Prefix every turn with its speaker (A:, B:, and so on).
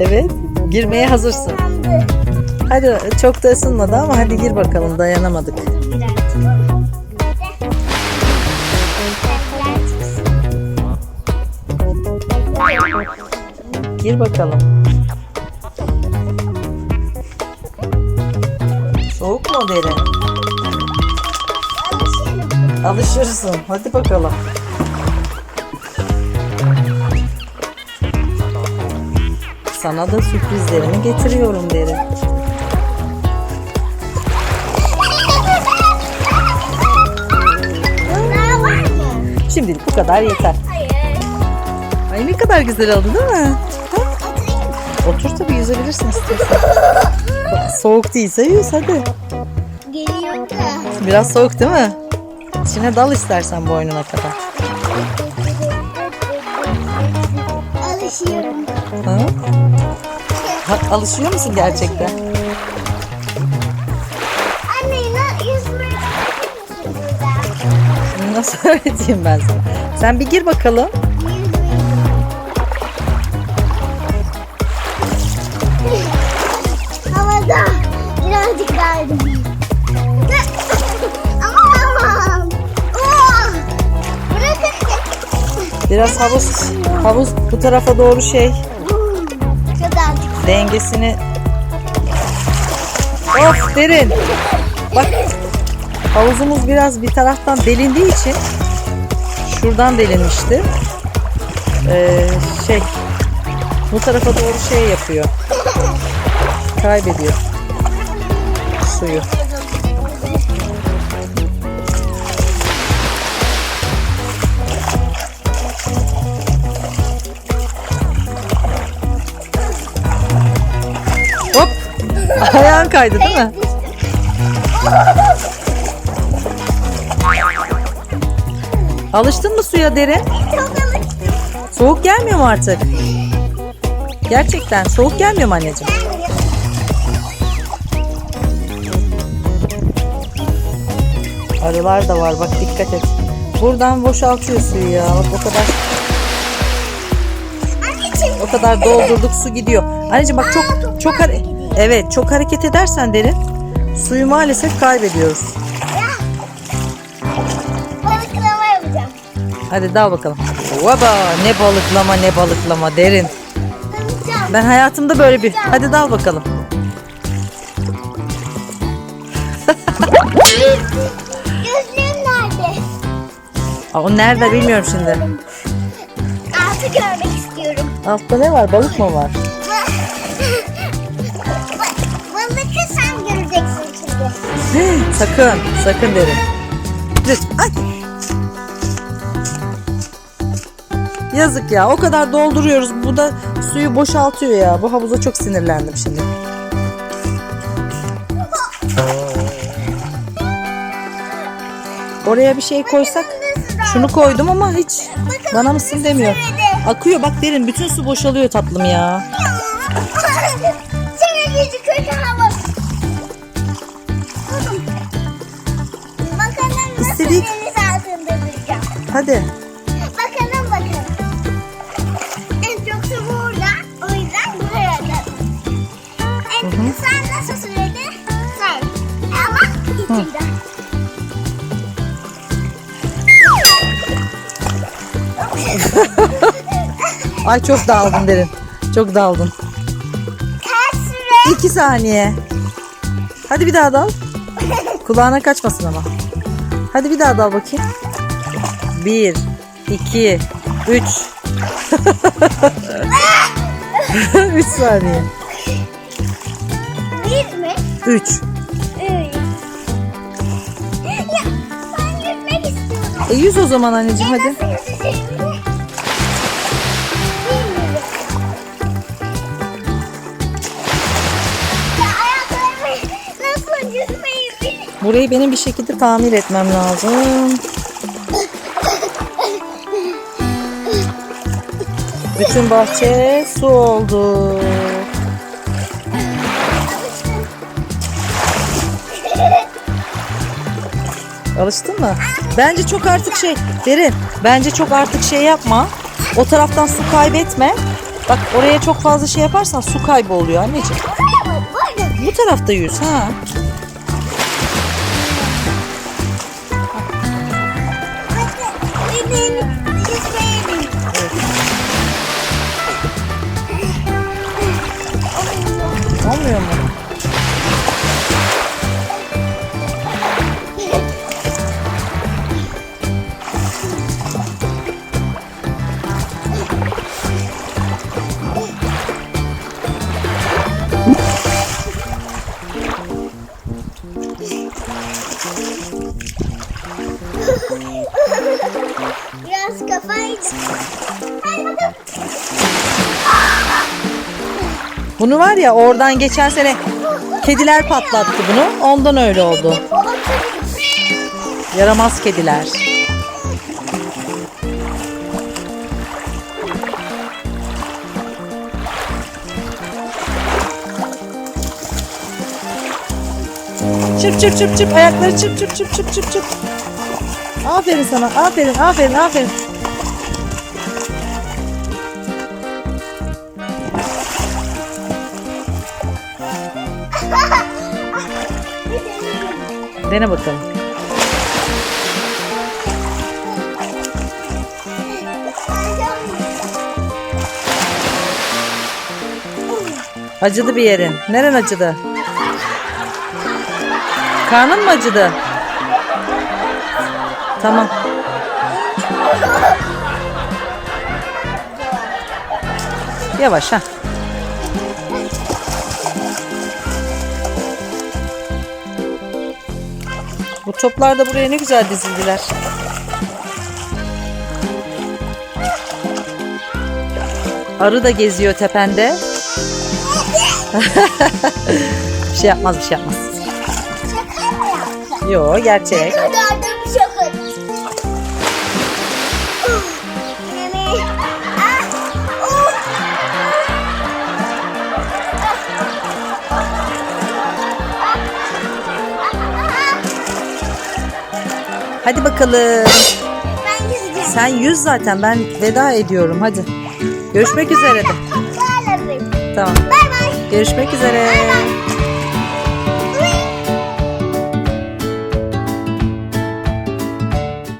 A: Evet. Girmeye hazırsın. Hadi çok da ısınmadı ama hadi gir bakalım dayanamadık. Gir bakalım. Soğuk mu derin? Alışırsın. Hadi bakalım. Sana da sürprizlerimi getiriyorum
B: mı?
A: Şimdilik bu kadar yeter. Ay ne kadar güzel oldu değil mi? Otur tabii yüzebilirsin istiyorsan. Soğuk değilse yüz hadi.
B: Geliyor da.
A: Biraz soğuk değil mi? İçine dal istersen boynuna kadar.
B: Alışıyorum.
A: Ha? Ha, alışıyor musun gerçekten?
B: Anne ne yüzmeyi öğretir misin burada?
A: Nasıl öğreteyim ben sana? Sen bir gir bakalım.
B: Havada birazcık verdim. Aman aman. Oh! Bırakın.
A: Biraz havuz havuz bu tarafa doğru şey. Dengesini Of derin. Bak havuzumuz biraz bir taraftan delindiği için şuradan delinmişti. Ee, şey bu tarafa doğru şey yapıyor. Kaybediyor suyu. Kaydı değil mi? Alıştın mı suya derin?
B: Çok alıştım.
A: Soğuk gelmiyor mu artık? Gerçekten soğuk gelmiyor mu anneciğim? Arılar da var bak dikkat et. Buradan boşaltıyor suyu ya. Bak o kadar o kadar doldurduk su gidiyor. Anneciğim bak çok çok Evet, çok hareket edersen derin suyu maalesef kaybediyoruz.
B: Balıklama yapacağım.
A: Hadi dal bakalım. Vaba ne balıklama ne balıklama derin.
B: Dalacağım.
A: Ben hayatımda böyle bir. Hadi dal bakalım.
B: Gözlüğüm nerede?
A: Aa, o nerede bilmiyorum şimdi.
B: Altı görmek istiyorum.
A: Altta ne var? Balık mı var? Sakın, sakın derin. Dur, Ay. Yazık ya. O kadar dolduruyoruz. Bu da suyu boşaltıyor ya. Bu havuza çok sinirlendim şimdi. Oraya bir şey koysak. Şunu koydum ama hiç bana mısın demiyor. Akıyor bak derin. Bütün su boşalıyor tatlım ya. Hadi.
B: Bakalım bakalım. En çok su burada. O yüzden buraya geldim. En sen nasıl söyledin? Sen. Ama içinde.
A: Ay çok daldın derin. Çok daldın.
B: Kaç süre?
A: İki saniye. Hadi bir daha dal. Kulağına kaçmasın ama. Hadi bir daha dal bakayım. Bir, iki, üç. üç saniye.
B: Bir mi?
A: Üç.
B: Üç. Ya ben yüzmek istiyorum.
A: E yüz o zaman anneciğim hadi. Burayı benim bir şekilde tamir etmem lazım. Bütün bahçe su oldu. Alıştın mı? Bence çok artık şey derin. Bence çok artık şey yapma. O taraftan su kaybetme. Bak oraya çok fazla şey yaparsan su kaybı oluyor anneciğim. Bu tarafta yüz ha. Olmuyor mu? Bunu var ya oradan geçen sene kediler patlattı bunu. Ondan öyle oldu. Yaramaz kediler. Çırp çırp çırp çırp ayakları çırp çırp çırp çırp çırp çırp. Aferin sana aferin aferin aferin. Dene bakalım. Acıdı bir yerin. Neren acıdı? Karnın mı acıdı? Tamam. Yavaş ha. Toplar da buraya ne güzel dizildiler. Arı da geziyor tepende. bir şey yapmaz bir şey yapmaz. Yo gerçek. Hadi bakalım.
B: Ben yüzeceğim.
A: Sen yüz zaten ben veda ediyorum hadi. Görüşmek üzere de. Tamam.
B: Bay bay.
A: Görüşmek üzere.
B: Bay bay.